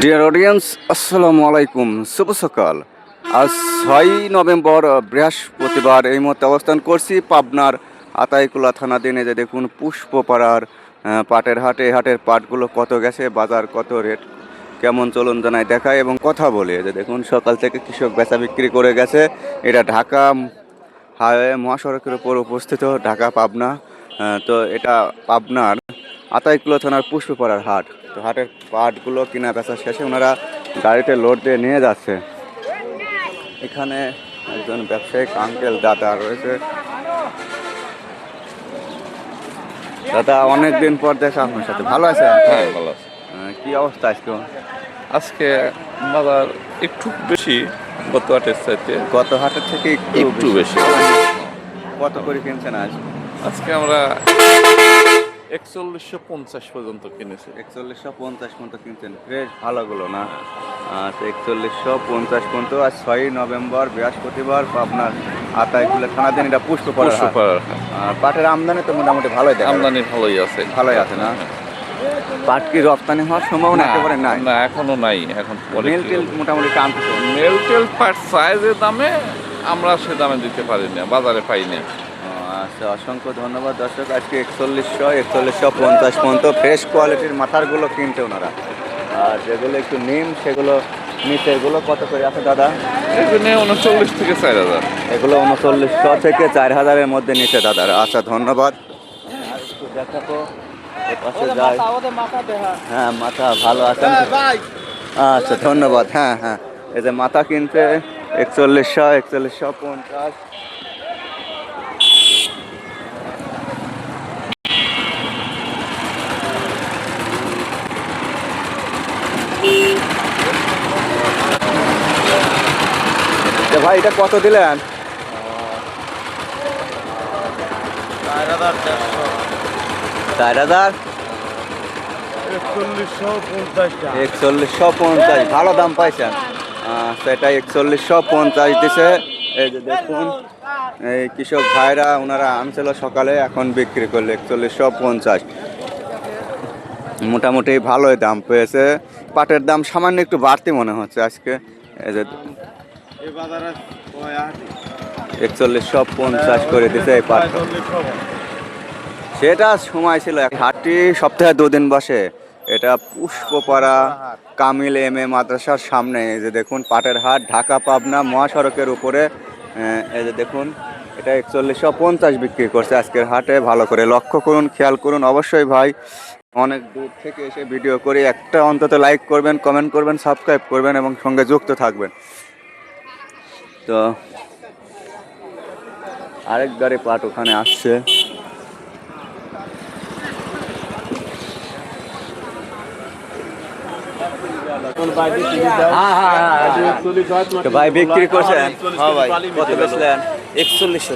Dear audience আসসালামু আলাইকুম শুভ সকাল আজ ছয় নভেম্বর বৃহস্পতিবার এই মুহূর্তে অবস্থান করছি পাবনার আতাইকুলা থানা দিনে যে দেখুন পুষ্পপাড়ার পাটের হাটে হাটের পাটগুলো কত গেছে বাজার কত রেট কেমন চলন জানায় দেখায় এবং কথা বলে যে দেখুন সকাল থেকে কৃষক বেচা বিক্রি করে গেছে এটা ঢাকা হাইওয়ে মহাসড়কের উপর উপস্থিত ঢাকা পাবনা তো এটা পাবনার আতাইকুলা থানার পুষ্পপাড়ার হাট তো হাটের পাটগুলো কিনা বেচা শেষে ওনারা গাড়িতে লোড দিয়ে নিয়ে যাচ্ছে। এখানে একজন ব্যবসায়িক আঙ্কেল দাদা রয়েছে। দাদা অনেক দিন পর দেখা আপনার সাথে। ভালো আছে? হ্যাঁ ভালো আছে। কি অবস্থা আজকে? আজকে বাজার একটু বেশি গত হাটের চাইতে। গত হাটের থেকে একটু একটু বেশি। কত করে কিনছেন আজ? আজকে আমরা একচল্লিশশো পঞ্চাশ পর্যন্ত কিনেছি। একচল্লিশশো পঞ্চাশ পর্যন্ত কিনছেন। ফ্রেশ ভালোগুলো না? আচ্ছা একচল্লিশশো পঞ্চাশ পর্যন্ত আজ ছয়ই নভেম্বর বৃহস্পতিবার আপনার আতাইগুলো থানা দিন এটা পশুপাড়ার পাটের আমদানি তো মোটামুটি ভালোই দেখা যায়। আমদানি ভালোই আছে। ভালোই আছে না? পাট কি রপ্তানি হওয়ার সম্ভাবনা একেবারে নাই? না এখনও নাই এখন মেল টেল মোটামুটি টানতেছে মেল টেল পার সাইজের দামে আমরা সে দামে দিতে পারি না বাজারে পাই না। আচ্ছা অসংখ্য ধন্যবাদ দর্শক। আজকে একচল্লিশশো একচল্লিশশো পঞ্চাশ পর্যন্ত ফ্রেশ কোয়ালিটির মাথারগুলো কিনতে ওনারা। আর যেগুলো একটু নিম সেগুলো নিচে এগুলো কত করে আছে দাদা? এখানে উনচল্লিশ থেকে চার হাজার। এগুলো উনচল্লিশশো থেকে চার হাজারের মধ্যে নিচে দাদার আচ্ছা ধন্যবাদ। আর একটু দেখাবো পাশে যাই। হ্যাঁ মাথা ভালো আছেন? আচ্ছা ধন্যবাদ। হ্যাঁ হ্যাঁ। এই যে মাথা কিনতে একচল্লিশশো একচল্লিশশো পঞ্চাশ। তো ভাই, এটা কত দিলেন? চার একচল্লিশশো পঞ্চাশ। ভালো দাম পাইছেন। সেটা একচল্লিশশো পঞ্চাশ দিছে। এই যে দেখুন, এই কৃষক ভাইরা, ওনারা আনছিল সকালে, এখন বিক্রি করলে একচল্লিশশো পঞ্চাশ। মোটামুটি ভালোই দাম পেয়েছে। পাটের দাম সামান্য একটু বাড়তি মনে হচ্ছে আজকে। এই যে একচল্লিশশো পঞ্চাশ করে সেটা সময় ছিল। হাটটি সপ্তাহে দুদিন বসে। এটা পুষ্পপাড়া, কামিল এম এ মাদ্রাসার সামনে। এই যে দেখুন, পাটের হাট, ঢাকা, পাবনা, মহাসড়কের উপরে। এই যে দেখুন, এটা একচল্লিশশো পঞ্চাশ বিক্রি করছে আজকের হাটে। ভালো করে লক্ষ্য করুন, খেয়াল করুন। অবশ্যই ভাই, অনেক দূর থেকে এসে ভিডিও করে। একটা অন্তত লাইক করবেন কমেন্ট করবেন সাবস্ক্রাইব করবেন এবং সঙ্গে যুক্ত থাকবেন। তো আরেক গাড়ি পাট ওখানে আসছে। তো ভাই বিক্রি করছেন হ্যাঁ কত বেচলেন? একচল্লিশশো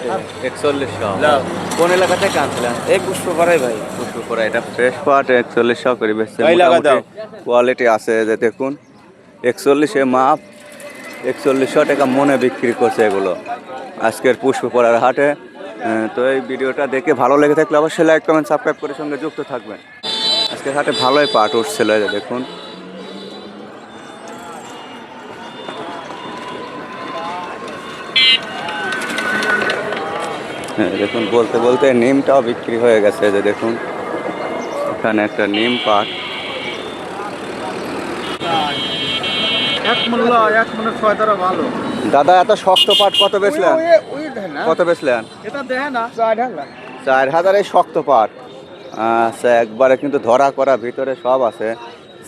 কোন এলাকা থেকে আনছিলেন এই ভাই। এটা ফ্রেশ পাট একচল্লিশশো করে বেচছে। কোয়ালিটি আছে যে দেখুন। একচল্লিশে মাপ একচল্লিশশো টাকা মনে বিক্রি করছে এগুলো। আজকের পুষ্প পুষ্পপাড়ার হাটে তো এই ভিডিওটা দেখে ভালো লেগে থাকলে অবশ্যই লাইক, কমেন্ট, সাবস্ক্রাইব করে সঙ্গে যুক্ত থাকবেন। আজকের হাটে ভালোই পাট উঠছিল দেখুন। হ্যাঁ দেখুন, বলতে বলতে নিমটাও বিক্রি হয়ে গেছে যে দেখুন। এখানে একটা নিম পাট। দাদা এত শক্ত পাট কত বেচলেন? কত বেচলেন? চার হাজার। এই শক্ত পাট। আচ্ছা একবারে কিন্তু ধরা করা ভিতরে সব আছে।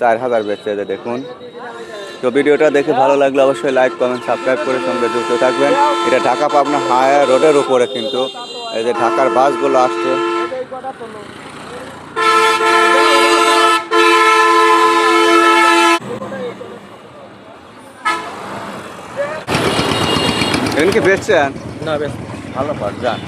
চার হাজার বেচছে যে দেখুন। তো ভিডিওটা দেখে ভালো লাগলে অবশ্যই লাইক কমেন্ট সাবস্ক্রাইব করে সঙ্গে যুক্ত থাকবেন। এটা ঢাকা পাবনা হাই রোডের উপরে কিন্তু এই যে ঢাকার বাসগুলো আসছে। এখানে কি বেচছেন? না বেশ ভালো পাট যান।